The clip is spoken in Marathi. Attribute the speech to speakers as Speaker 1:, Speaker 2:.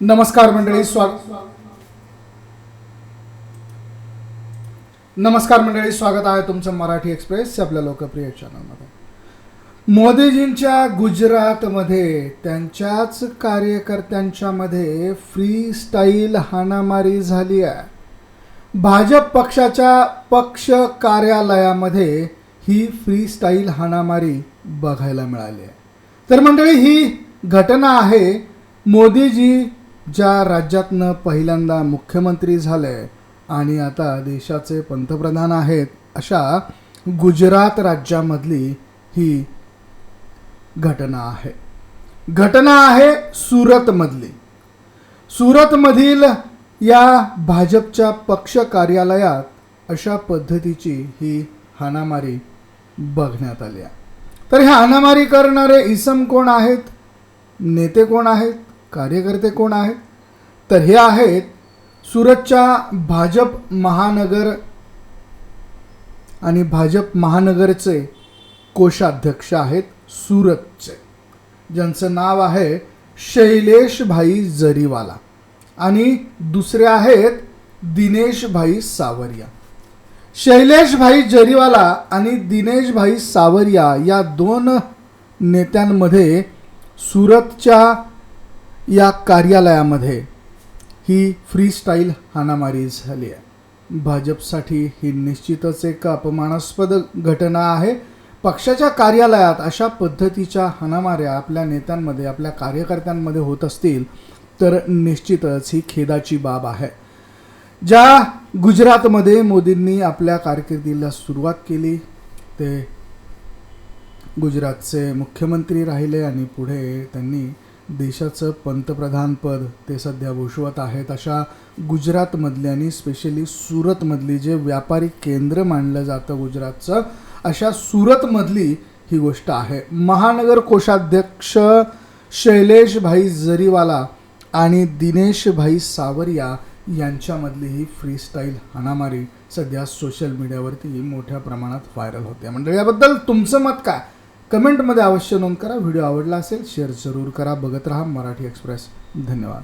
Speaker 1: नमस्कार मंडळी स्वागत नमस्कार मंडळी स्वागत आहे तुमचं मराठी एक्सप्रेस आपल्या लोकप्रिय चॅनलमध्ये मोदीजींच्या गुजरातमध्ये त्यांच्याच कार्यकर्त्यांच्यामध्ये फ्री स्टाईल हाणामारी झाली आहे. भाजप पक्षाच्या पक्ष कार्यालयामध्ये ही फ्री स्टाईल हाणामारी बघायला मिळाली आहे. तर मंडळी ही घटना आहे मोदीजी ज्या राज्यातनं पहिल्यांदा मुख्यमंत्री झाले आणि आता देशाचे पंतप्रधान आहेत अशा गुजरात राज्यामधली ही घटना आहे. घटना आहे सुरतमधली. सुरतमधील या भाजपच्या पक्ष कार्यालयात अशा पद्धतीची ही हाणामारी बघण्यात आली आहे. तर ह्या हाणामारी करणारे इसम कोण आहेत? नेते कोण आहेत? कार्यकर्ते कोण आहेत? तर हे आहेत सुरतच्या भाजप महानगर आणि भाजप महानगरचे कोषाध्यक्ष आहेत सुरतचे. ज्यांचं नाव आहे शैलेश भाई जरीवाला आणि दुसरे आहेत दिनेश भाई सावरिया. शैलेश भाई जरीवाला आणि दिनेश भाई सावरिया या दोन नेत्यांमध्ये सुरतच्या या कार्यालयामध्ये ही फ्री स्टाईल हाणामारी झाली आहे. भाजपसाठी ही निश्चितच एक अपमानास्पद घटना आहे. पक्षाच्या कार्यालयात अशा पद्धतीच्या हाणामाऱ्या आपल्या नेत्यांमध्ये आपल्या कार्यकर्त्यांमध्ये होत असतील तर निश्चितच ही खेदाची बाब आहे. ज्या गुजरातमध्ये मोदींनी आपल्या कारकिर्दीला सुरुवात केली ते गुजरातचे मुख्यमंत्री राहिले आणि पुढे त्यांनी देशाचं पंतप्रधानपद ते सध्या भूषवत आहेत. अशा गुजरातमधल्यानी आणि स्पेशली सुरतमधली जे व्यापारी केंद्र मानलं जातं गुजरातचं अशा सुरतमधली ही गोष्ट आहे. महानगर कोषाध्यक्ष शैलेश भाई जरीवाला आणि दिनेश भाई सावरिया यांच्यामधली ही फ्री स्टाईल हाणामारी सध्या सोशल मीडियावरती मोठ्या प्रमाणात व्हायरल होते. म्हणजे याबद्दल तुमचं मत काय? कमेंटमध्ये अवश्य नोंद करा. व्हिडिओ आवडला असेल शेअर जरूर करा. बघत राहा मराठी एक्सप्रेस. धन्यवाद.